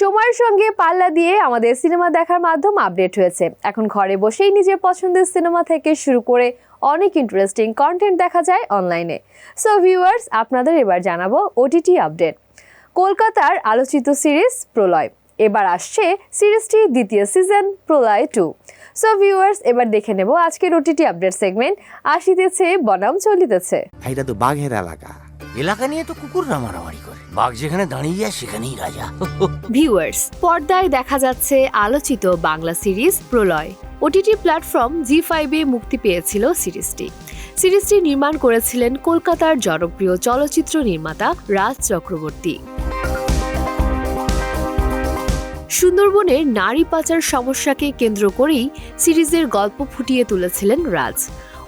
সময়ের সঙ্গে পাল্লা দিয়ে আমাদের সিনেমা দেখার মাধ্যম আপডেট হয়েছে। এখন ঘরে বসেই নিজের পছন্দের সিনেমা থেকে শুরু করে অনেক ইন্টারেস্টিং কন্টেন্ট দেখা যায় অনলাইনে সো ভিউয়ার্স আপনাদের এবার জানাব ওটিটি আপডেট কলকাতার আলোচিত সিরিজ প্রলয়। এবার আসছে সিরিজটির দ্বিতীয় season Pralay two so viewers এবার দেখে নেব আজকের ওটিটি আপডেট সেগমেন্ট আসিতেছে বনাম চলিতেছে। এটা তো বাঘের এলাকা। এলাকা নিয়ে তো কুকুররা মারামারি করে। বাঘ যেখানে দাঁড়িয়ে যায়, সেখানেই রাজা। ভিউয়ার্স, পর্দায় দেখা যাচ্ছে আলোচিত Bangla series Pralay. OTT platform Zee ফাইভে মুক্তি পেয়েছিল সিরিজটি। সিরিজটি নির্মাণ করেছিলেন কলকাতার জনপ্রিয় চলচ্চিত্র নির্মাতা রাজ চক্রবর্তী। সুন্দরবনের নারী পাচার সমস্যাকে কেন্দ্র করেই সিরিজের গল্প ফুটিয়ে তুলেছিলেন রাজ।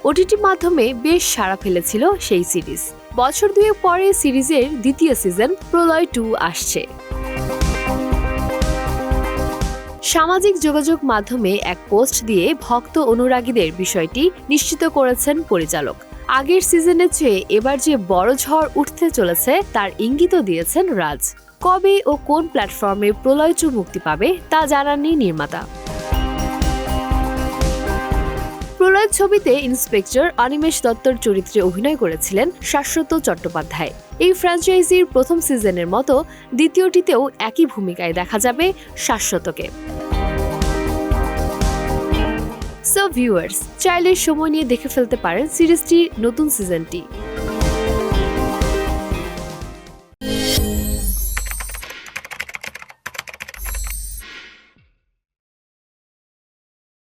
ওটিটি মাধ্যমে বেশ সাড়া ফেলেছিল সেই সিরিজ। বছর দুয়েক পরে সিরিজের দ্বিতীয় সিজন প্রলয় টু আসছে। সামাজিক যোগাযোগ মাধ্যমে এক পোস্ট দিয়ে ভক্ত অনুরাগীদের বিষয়টি নিশ্চিত করেছেন পরিচালক। আগের সিজনের চেয়ে এবার যে বড় ঝড় উঠতে চলেছে, তার ইঙ্গিতও দিয়েছেন রাজ। কবে ও কোন প্ল্যাটফর্মে প্রলয় মুক্তি পাবে, তা জানাননি নির্মাতা। প্রলয় ছবিতে ইন্সপেক্টর অনিমেষ দত্তর চরিত্রে অভিনয় করেছিলেন শাশ্বত চট্টোপাধ্যায়। এই ফ্র্যাঞ্চাইজির প্রথম সিজনের মতো দ্বিতীয়টিতেও একই ভূমিকায় দেখা যাবে শাশ্বতকে। সো ভিউয়ার্স চাইলে সময় নিয়ে দেখে ফেলতে পারেন সিরিজটির নতুন সিজনটি